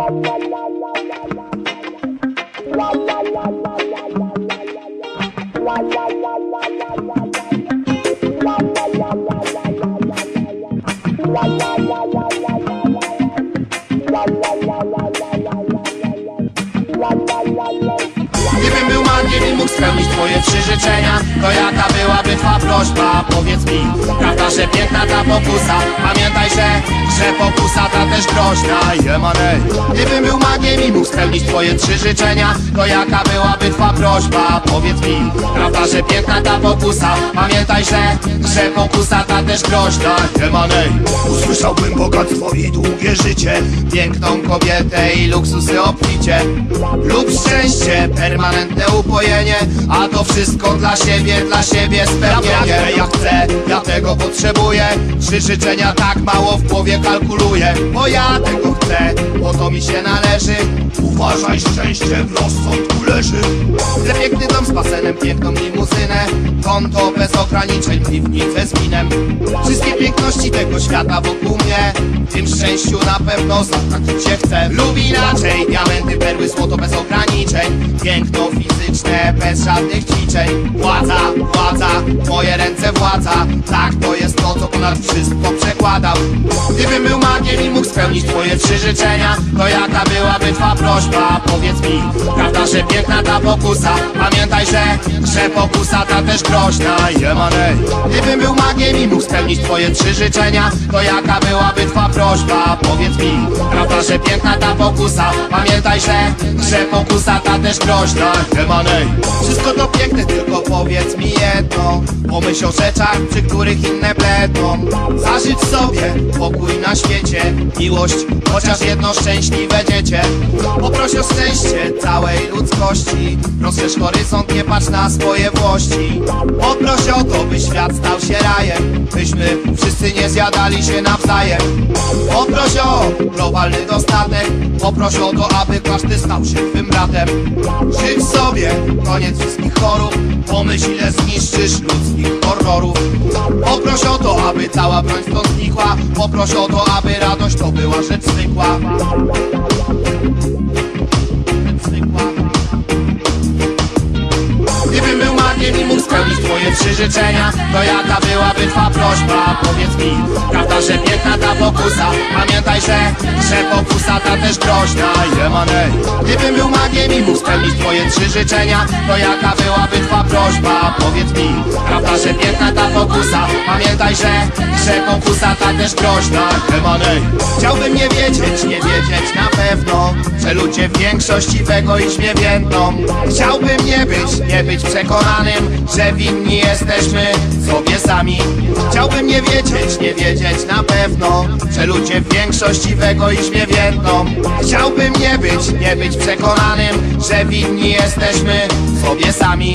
Gdybym spełnić twoje trzy życzenia. To jaka byłaby twa prośba? Powiedz mi Prawda, że piękna ta pokusa? Pamiętaj, że, że pokusa ta też groźna. Jemanej Gdybym był magiem i mógł spełnić twoje trzy życzenia To jaka byłaby twa prośba? Powiedz mi Prawda, że piękna ta pokusa? Pamiętaj, że, że pokusa ta też groźna. Jemanej Usłyszałbym bogactwo i długie życie Piękną kobietę i luksusy obficie. Lub szczęście, permanentne upojenie A to wszystko dla siebie, dla siebie spełnienie Ja chcę, ja tego potrzebuję. Trzy życzenia tak mało w głowie kalkuluję. Bo ja tego chcę, bo to mi się należy. Uważaj, szczęście w rozsądku leży Chcę piękny dom z basenem, piękną limuzynę Konto bez ograniczeń, piwnicę z winem. Wszystkie piękności tego świata wokół mnie szczęściu na pewno zatracić się chcę Lub inaczej, diamenty, perły, złoto bez ograniczeń. Piękno fizyczne, bez żadnych ćwiczeń. Władza, władza, moje ręce władza. Tak, to jest to, co ponad wszystko przekładam Gdybym był magiem i mógł spełnić twoje trzy życzenia To jaka byłaby twa prośba? Powiedz mi Prawda, że piękna ta pokusa? Pamiętaj, że, że pokusa ta też groźna. Jemanej. Gdybym był magiem i mógł spełnić twoje trzy życzenia To jaka byłaby twa prośba? Powiedz mi Prawda, że piękna ta pokusa? Pamiętaj, że, że pokusa ta też groźna. Jemanej Wszystko to piękne, tylko powiedz mi jedno. Pomyśl o rzeczach, przy których inne bledną Zażyć sobie pokój na świecie. Miłość, chociaż jedno szczęśliwe dziecię. Poproś o szczęście całej ludzkości. Rozszerz horyzont, nie patrz na swoje włości. Poproś o to, by świat stał się rajem. Byśmy wszyscy nie zjadali się nawzajem Poproś o globalny dostatek. Poproś o to, aby każdy stał się twym bratem. Życz sobie koniec wszystkich chorób. Pomyśl ile zniszczysz ludzkich horrorów. Poproś o to, aby cała broń stąd znikła. Poproś o to, aby radość to była rzecz zwykła życzenia To jaka byłaby twa prośba? Powiedz mi Prawda, że piękna ta pokusa Pamiętaj, że, że pokusa ta też groźna Jemanej Gdybym był magiem i mógł spełnić twoje trzy życzenia To jaka byłaby twa prośba? Powiedz mi Że ta pokusa. Pamiętaj, że, że pokusa ta też groźna. Jemanej Chciałbym nie wiedzieć, nie wiedzieć na pewno Że ludzie w większości w egoizmie więdną Chciałbym nie być, nie być przekonanym Że winni jesteśmy sobie sami. Chciałbym nie wiedzieć, nie wiedzieć na pewno Że ludzie w większości w egoizmie więdną Chciałbym nie być, nie być przekonanym Że winni jesteśmy sobie sami